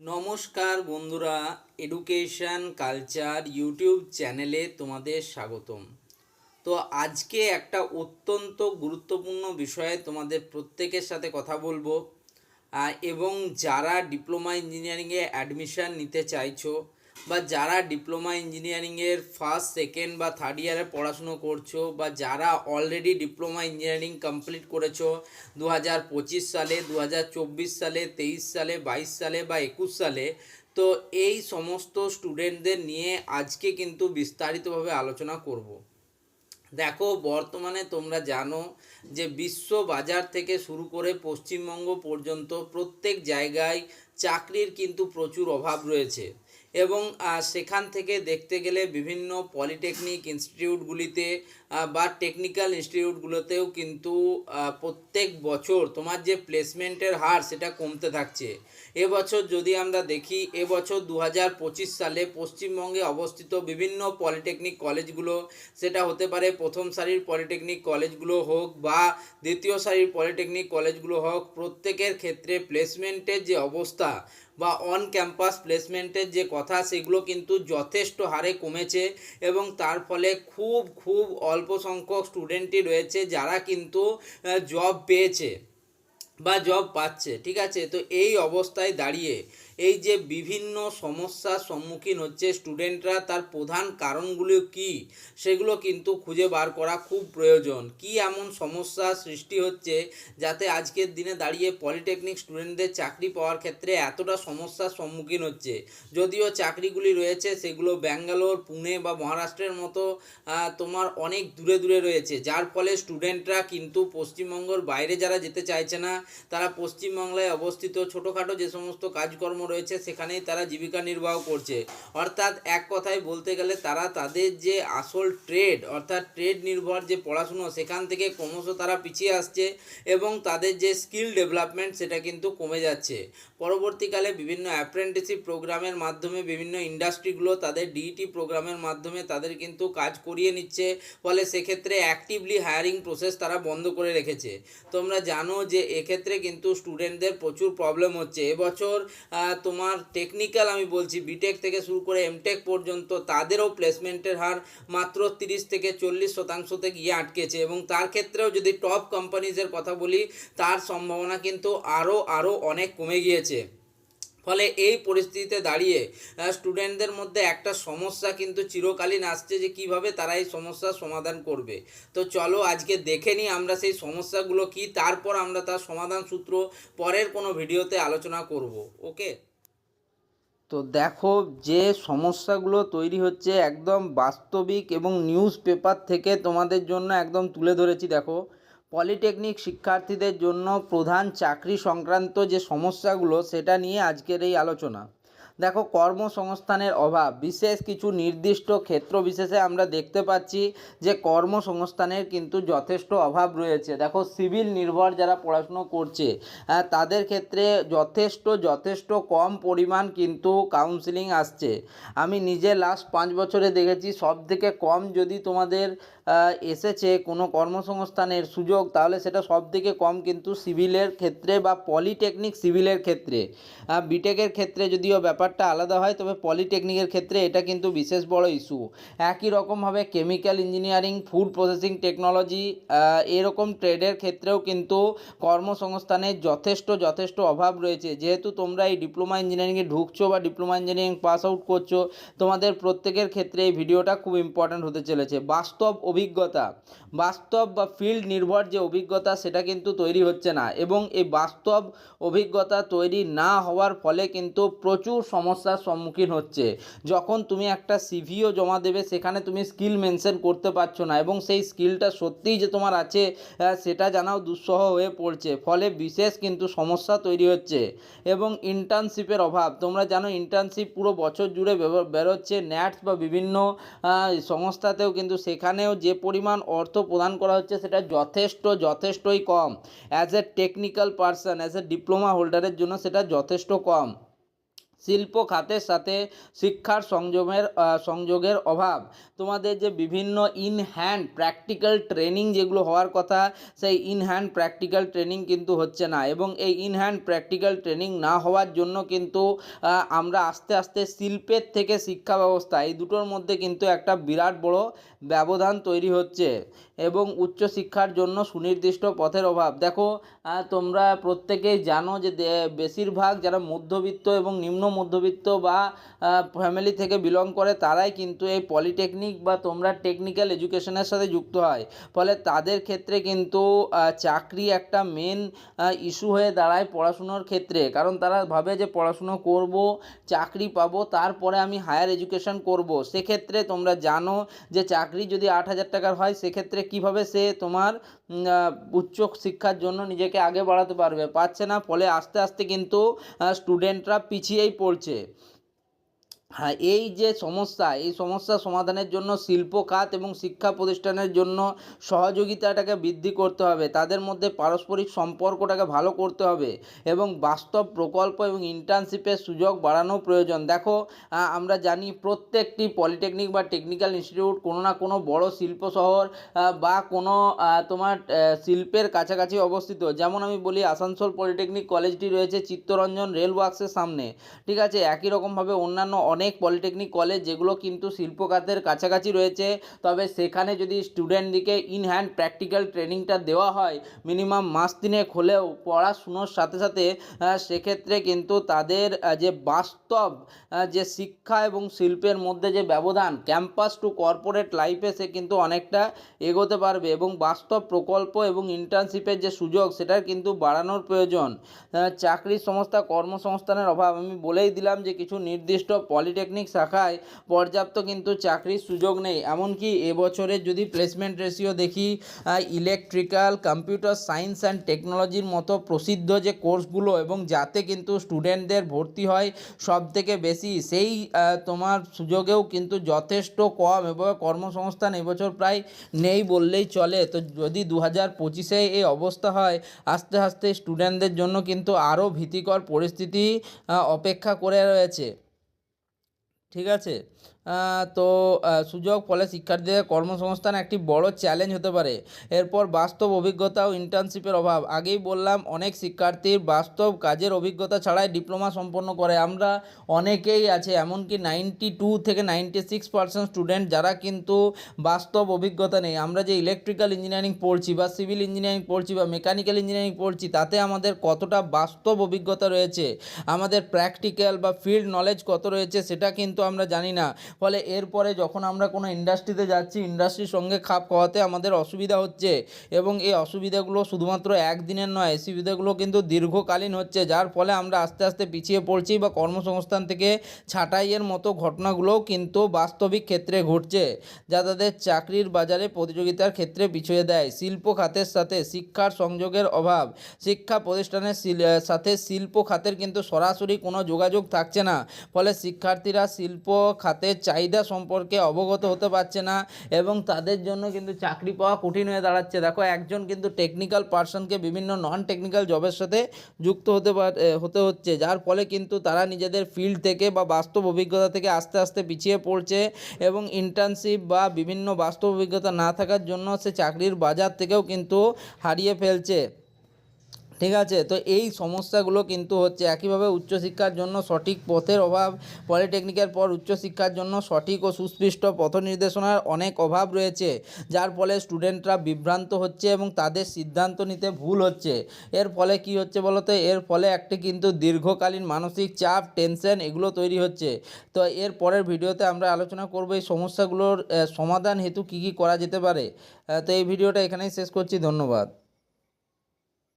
নমস্কার বন্ধুরা education culture YouTube চ্যানেলে তোমাদের স্বাগতম। তো আজকে একটা অত্যন্ত গুরুত্বপূর্ণ বিষয়ে তোমাদের প্রত্যেকের সাথে কথা বলব এবং যারা ডিপ্লোমা ইঞ্জিনিয়ারিংয়ে অ্যাডমিশন নিতে চাইছো বা যারা ডিপ্লোমা ইঞ্জিনিয়ারিংয়ের ফার্স্ট, সেকেন্ড বা থার্ড ইয়ারে পড়াশুনো করছ বা যারা অলরেডি ডিপ্লোমা ইঞ্জিনিয়ারিং কমপ্লিট করেছ দু হাজার পঁচিশ সালে দু হাজার চব্বিশ সালে, তেইশ সালে, বাইশ সালে বা একুশ সালে, তো এই সমস্ত স্টুডেন্টদের নিয়ে আজকে কিন্তু বিস্তারিতভাবে আলোচনা করব। দেখো, বর্তমানে তোমরা জানো যে বিশ্ব বাজার থেকে শুরু করে পশ্চিমবঙ্গ পর্যন্ত প্রত্যেক জায়গায় চাকরির কিন্তু প্রচুর অভাব রয়েছে। এবং সেখান থেকে দেখতে গেলে বিভিন্ন পলিটেকনিক ইনস্টিটিউটগুলিতে বা টেকনিক্যাল ইনস্টিটিউটগুলোতেও কিন্তু প্রত্যেক বছর তোমার যে প্লেসমেন্টের হার সেটা কমতে থাকছে। এবছর যদি আমরা দেখি এবছর দু হাজার পঁচিশ সালে পশ্চিমবঙ্গে অবস্থিত বিভিন্ন পলিটেকনিক কলেজগুলো, সেটা হতে পারে প্রথম সারির পলিটেকনিক কলেজগুলো হোক বা দ্বিতীয় সারির পলিটেকনিক কলেজগুলো হোক, প্রত্যেকের ক্ষেত্রে প্লেসমেন্টের যে অবস্থা বা অন ক্যাম্পাস প্লেসমেন্টের যে কথা, সেগুলো কিন্তু যথেষ্ট হারে কমেছে এবং তার ফলে খুব খুব অল্প সংখ্যক স্টুডেন্টই রয়েছে যারা কিন্তু জব পেয়েছে বা জব পাচ্ছে, ঠিক আছে? তো এই অবস্থায় দাঁড়িয়ে এই যে বিভিন্ন সমস্যার সম্মুখীন হচ্ছে স্টুডেন্টরা তার প্রধান কারণগুলো কি? সেগুলো কিন্তু খুঁজে বার করা খুব প্রয়োজন। কি এমন সমস্যা সৃষ্টি হচ্ছে যাতে আজকের দিনে দাঁড়িয়ে পলিটেকনিক স্টুডেন্টদের চাকরি পাওয়ার ক্ষেত্রে এতটা সমস্যার সম্মুখীন হচ্ছে? যদিও চাকরিগুলি রয়েছে, সেগুলো ব্যাঙ্গালোর, পুনে বা মহারাষ্ট্রের মতো তোমার অনেক দূরে দূরে রয়েছে। যার ফলে স্টুডেন্টরা কিন্তু পশ্চিমবঙ্গের বাইরে যারা যেতে চাইছে না, তারা পশ্চিমবাংলায় অবস্থিত ছোটোখাটো যে সমস্ত কাজকর্ম রয়েছে, সেখানেই তারা জীবিকা নির্বাহ করছে। অর্থাৎ এক কথায় বলতে গেলে তারা তাদের যে আসল ট্রেড, অর্থাৎ ট্রেড নির্ভর যে পড়াশুনো, সেখান থেকে ক্রমশ তারা পিছিয়ে আসছে এবং তাদের যে স্কিল ডেভেলপমেন্ট, সেটা কিন্তু কমে যাচ্ছে। পরবর্তীকালে বিভিন্ন অ্যাপ্রেন্টিসিপ প্রোগ্রামের মাধ্যমে, বিভিন্ন ইন্ডাস্ট্রিগুলো তাদের ডিইটি প্রোগ্রামের মাধ্যমে তাদের কিন্তু কাজ করিয়ে নিচ্ছে। ফলে সেক্ষেত্রে অ্যাক্টিভলি হায়ারিং প্রসেস তারা বন্ধ করে রেখেছে। তোমরা জানো যে এক্ষেত্রে কিন্তু স্টুডেন্টদের প্রচুর প্রবলেম হচ্ছে। এবছর তোমার টেকনিক্যাল আমি বলছি বিটেক থেকে শুরু করে এমটেক পর্যন্ত তাদেরও প্লেসমেন্টের হার মাত্র তিরিশ থেকে চল্লিশ শতাংশতে গিয়ে আটকেছে। এবং তার ক্ষেত্রেও যদি টপ কোম্পানিজের কথা বলি, তার সম্ভাবনা কিন্তু আরও আরও অনেক কমে গিয়েছে। ফলে এই পরিস্থিতিতে দাঁড়িয়ে স্টুডেন্টদের মধ্যে একটা সমস্যা কিন্তু চিরকালীন আসছে যে কীভাবে তারা এই সমস্যার সমাধান করবে। তো চলো আজকে দেখে নিই আমরা সেই সমস্যাগুলো কি, তারপর আমরা তার সমাধান সূত্র পরের কোনো ভিডিওতে আলোচনা করব, ওকে? তো দেখো যে সমস্যাগুলো তৈরি হচ্ছে একদম বাস্তবিক এবং নিউজ পেপার থেকে তোমাদের জন্য একদম তুলে ধরেছি, দেখো। পলিটেকনিক শিক্ষার্থীদের জন্য প্রধান চাকরি সংক্রান্ত যে সমস্যাগুলো, সেটা নিয়ে আজকের এই আলোচনা। দেখো, কর্মসংস্থানের অভাব। বিশেষ কিছু নির্দিষ্ট ক্ষেত্র বিশেষে আমরা দেখতে পাচ্ছি যে কর্মসংস্থানের কিন্তু যথেষ্ট অভাব রয়েছে। দেখো, সিভিল নির্ভর যারা পড়াশুনো করছে তাদের ক্ষেত্রে যথেষ্ট যথেষ্ট কম পরিমাণ কিন্তু কাউন্সিলিং আসছে। আমি নিজে লাস্ট পাঁচ বছরে দেখেছি সব থেকে কম যদি তোমাদের এসেছে কোনো কর্মসংস্থানের সুযোগ, তাহলে সেটা সব থেকে কম কিন্তু সিভিলের ক্ষেত্রে বা পলিটেকনিক সিভিলের ক্ষেত্রে। বিটেকের ক্ষেত্রে যদিও ব্যাপারটা আলাদা হয়, তবে পলিটেকনিকের ক্ষেত্রে এটা কিন্তু বিশেষ বড় ইস্যু একই রকমভাবে chemical engineering food processing technology এরকম ট্রেডের ক্ষেত্রেও কিন্তু কর্মসংস্থানের যথেষ্ট যথেষ্ট অভাব রয়েছে। যেহেতু তোমরা এই ডিপ্লোমা ইঞ্জিনিয়ারিংয়ে ঢুকছো বা ডিপ্লোমা ইঞ্জিনিয়ারিং পাস আউট করছ, তোমাদের প্রত্যেকের ক্ষেত্রে এই ভিডিওটা খুব ইম্পর্ট্যান্ট হতে চলেছে। বাস্তব অভিজ্ঞতা। বাস্তব বা ফিল্ড নির্ভর যে অভিজ্ঞতা, সেটা কিন্তু তৈরি হচ্ছে না। এবং এই বাস্তব অভিজ্ঞতা তৈরি না হওয়ার ফলে কিন্তু প্রচুর সমস্যার সম্মুখীন হচ্ছে। যখন তুমি একটা সিভিও জমা দেবে, সেখানে তুমি স্কিল মেনশন করতে পারছ না এবং সেই স্কিলটা সত্যিই যে তোমার আছে সেটা জানাও দুঃসহ হয়ে পড়ছে। ফলে বিশেষ কিন্তু সমস্যা তৈরি হচ্ছে। এবং ইন্টার্নশিপের অভাব। তোমরা জানো ইন্টার্নশিপ পুরো বছর জুড়ে বেরোচ্ছে। ন্যাটস বা বিভিন্ন সংস্থাতেও কিন্তু সেখানেও যে পরিমাণ অর্থ প্রদান করা হচ্ছে সেটা যথেষ্ট, যথেষ্টই কম। As a technical person as a diploma হোল্ডারের জন্য সেটা যথেষ্ট কম। শিল্প খাতের সাথে শিক্ষার সংযমের সংযোগের অভাব। তোমাদের যে বিভিন্ন ইন হ্যান্ড প্র্যাকটিক্যাল ট্রেনিং যেগুলো হওয়ার কথা, সেই ইন হ্যান্ড প্র্যাকটিক্যাল ট্রেনিং কিন্তু হচ্ছে না। এবং এই ইন হ্যান্ড প্র্যাকটিক্যাল ট্রেনিং না হওয়ার জন্য কিন্তু আমরা আস্তে আস্তে শিল্পের থেকে শিক্ষা ব্যবস্থা, এই দুটোর মধ্যে কিন্তু একটা বিরাট বড় ব্যবধান তৈরি হচ্ছে। এবং উচ্চশিক্ষার জন্য সুনির্দিষ্ট পথের অভাব। দেখো তোমরা প্রত্যেকেই জানো যে বেশিরভাগ যারা মধ্যবিত্ত এবং নিম্ন মধ্যবিত্ত বা ফ্যামিলি থেকে বিলং করে, তারাই কিন্তু এই পলিটেকনিক বা তোমরা টেকনিক্যাল এডুকেশনের সাথে যুক্ত হয়। ফলে তাদের ক্ষেত্রে কিন্তু চাকরি একটা মেন ইস্যু হয়ে দাঁড়ায় পড়াশুনোর ক্ষেত্রে। কারণ তারা ভাবে যে পড়াশুনো করব, চাকরি পাবো, তারপরে আমি হায়ার এডুকেশন করব। সেক্ষেত্রে তোমরা জানো যে চাকরি যদি আট হাজার টাকার হয়, সেক্ষেত্রে কীভাবে সে তোমার উচ্চ শিক্ষার জন্য নিজেকে আগে বাড়াতে পারবে। পারছে না, ফলে আস্তে আস্তে কিন্তু স্টুডেন্টরা পিছিয়েই পড়ছে। হ্যাঁ এই যে সমস্যা, এই সমস্যা সমাধানের জন্য শিল্প খাত এবং শিক্ষা প্রতিষ্ঠানের জন্য সহযোগিতাটাকে বৃদ্ধি করতে হবে। তাদের মধ্যে পারস্পরিক সম্পর্কটাকে ভালো করতে হবে এবং বাস্তব প্রকল্প এবং ইন্টার্নশিপের সুযোগ বাড়ানো প্রয়োজন। দেখো আমরা জানি প্রত্যেকটি পলিটেকনিক বা টেকনিক্যাল ইনস্টিটিউট কোনো না কোনো বড় শিল্প শহর বা কোনো তোমার শিল্পের কাছাকাছি অবস্থিত। যেমন আমি বলি, আসানসোল পলিটেকনিক কলেজটি রয়েছে চিত্তরঞ্জন রেল ওয়ার্কসের সামনে। ঠিক আছে, একই রকমভাবে অন্যান্য অনেক পলিটেকনিক কলেজ যেগুলো কিন্তু শিল্প খাতের কাছাকাছি রয়েছে। তবে সেখানে যদি স্টুডেন্টদিকে ইন হ্যান্ড প্র্যাকটিক্যাল ট্রেনিংটা দেওয়া হয় মিনিমাম মাস তিনেক হলেও পড়াশুনোর সাথে সাথে সেক্ষেত্রে কিন্তু তাদের যে বাস্তব যে শিক্ষা এবং শিল্পের মধ্যে যে ব্যবধান ক্যাম্পাস টু কর্পোরেট লাইফে সে কিন্তু অনেকটা এগোতে পারবে এবং বাস্তব প্রকল্প এবং ইন্টার্নশিপের যে সুযোগ, সেটার কিন্তু বাড়ানোর প্রয়োজন। চাকরির সংস্থা, কর্মসংস্থানের অভাব, আমি বলেই দিলাম যে কিছু নির্দিষ্ট পলিটেকনিক শাখায় পর্যাপ্ত কিন্তু চাকরির সুযোগ নেই। এমনকি এবছরের যদি প্লেসমেন্ট রেশিও দেখি ইলেকট্রিক্যাল কম্পিউটার সায়েন্স অ্যান্ড টেকনোলজির মতো প্রসিদ্ধ যে কোর্সগুলো এবং যাতে কিন্তু স্টুডেন্টদের ভর্তি হয় সব থেকে বেশি, সেই তোমার সুযোগেও কিন্তু যথেষ্ট কম এবং কর্মসংস্থান এবছর প্রায় নেই বললেই চলে। তো যদি দু হাজার পঁচিশে এই অবস্থা হয়, আস্তে আস্তে স্টুডেন্টদের জন্য কিন্তু আরও ভীতিকর পরিস্থিতি অপেক্ষা করে রয়েছে। ঠিক আছে? তো সুযোগ ফলে শিক্ষার্থীদের কর্মসংস্থান একটি বড় চ্যালেঞ্জ হতে পারে। এরপর বাস্তব অভিজ্ঞতা ও ইন্টার্নশিপের অভাব। আগেই বললাম, অনেক শিক্ষার্থীর বাস্তব কাজের অভিজ্ঞতা ছাড়াই ডিপ্লোমা সম্পন্ন করে। আমরা অনেকেই আছে, এমনকি নাইনটি টু থেকে নাইনটি সিক্স পার্সেন্ট স্টুডেন্ট যারা কিন্তু বাস্তব অভিজ্ঞতা নেই। আমরা যে ইলেকট্রিক্যাল ইঞ্জিনিয়ারিং পড়ছি বা সিভিল ইঞ্জিনিয়ারিং পড়ছি বা মেকানিক্যাল ইঞ্জিনিয়ারিং পড়ছি, তাতে আমাদের কতটা বাস্তব অভিজ্ঞতা রয়েছে, আমাদের প্র্যাকটিক্যাল বা ফিল্ড নলেজ কত রয়েছে, সেটা কিন্তু আমরা জানি না। ফলে এরপরে যখন আমরা কোনো ইন্ডাস্ট্রিতে যাচ্ছি ইন্ডাস্ট্রির সঙ্গে খাপ খাওয়াতে আমাদের অসুবিধা হচ্ছে এবং এই অসুবিধাগুলো শুধুমাত্র একদিনের নয় সুবিধাগুলো কিন্তু দীর্ঘকালীন হচ্ছে, যার ফলে আমরা আস্তে আস্তে পিছিয়ে পড়ছি বা কর্মসংস্থান থেকে ছাঁটাইয়ের মতো ঘটনাগুলোও কিন্তু বাস্তবিক ক্ষেত্রে ঘটছে, যা তাদের চাকরির বাজারে প্রতিযোগিতার ক্ষেত্রে পিছিয়ে দেয়। শিল্প খাতের সাথে শিক্ষার সংযোগের অভাব, শিক্ষা প্রতিষ্ঠানের সাথে শিল্প খাতের কিন্তু সরাসরি কোনো যোগাযোগ থাকছে না, ফলে শিক্ষার্থীরা শিল্প খাতের চাহিদা সম্পর্কে অবগত হতে পারছে না এবং তাদের জন্য কিন্তু চাকরি পাওয়া কঠিন হয়ে দাঁড়াচ্ছে। দেখো, একজন কিন্তু টেকনিক্যাল পার্সনকে বিভিন্ন নন টেকনিক্যাল জবের সাথে যুক্ত হতে হতে হচ্ছে। যার ফলে কিন্তু তারা নিজেদের ফিল্ড থেকে বা বাস্তব অভিজ্ঞতা থেকে আস্তে আস্তে পিছিয়ে পড়ছে এবং ইন্টার্নশিপ বা বিভিন্ন বাস্তব অভিজ্ঞতা না থাকার জন্য সে চাকরির বাজার থেকেও কিন্তু হারিয়ে ফেলছে। ঠিক আছে? তো এই সমস্যাগুলো কিন্তু হচ্ছে একইভাবে উচ্চশিক্ষার জন্য সঠিক পথের অভাব, পলিটেকনিকের পর উচ্চশিক্ষার জন্য সঠিক ও সুস্পৃষ্ট পথ নির্দেশনার অনেক অভাব রয়েছে, যার ফলে স্টুডেন্টরা বিভ্রান্ত হচ্ছে এবং তাদের সিদ্ধান্ত নিতে ভুল হচ্ছে। এর ফলে কি হচ্ছে বলতো? এর ফলে একটি কিন্তু দীর্ঘকালীন মানসিক চাপ, টেনশন এগুলো তৈরি হচ্ছে। তো এর পরের ভিডিওতে আমরা আলোচনা করব এই সমস্যাগুলোর সমাধান হেতু কী কী করা যেতে পারে। তো এই ভিডিওটা এখানেই শেষ করছি। ধন্যবাদ।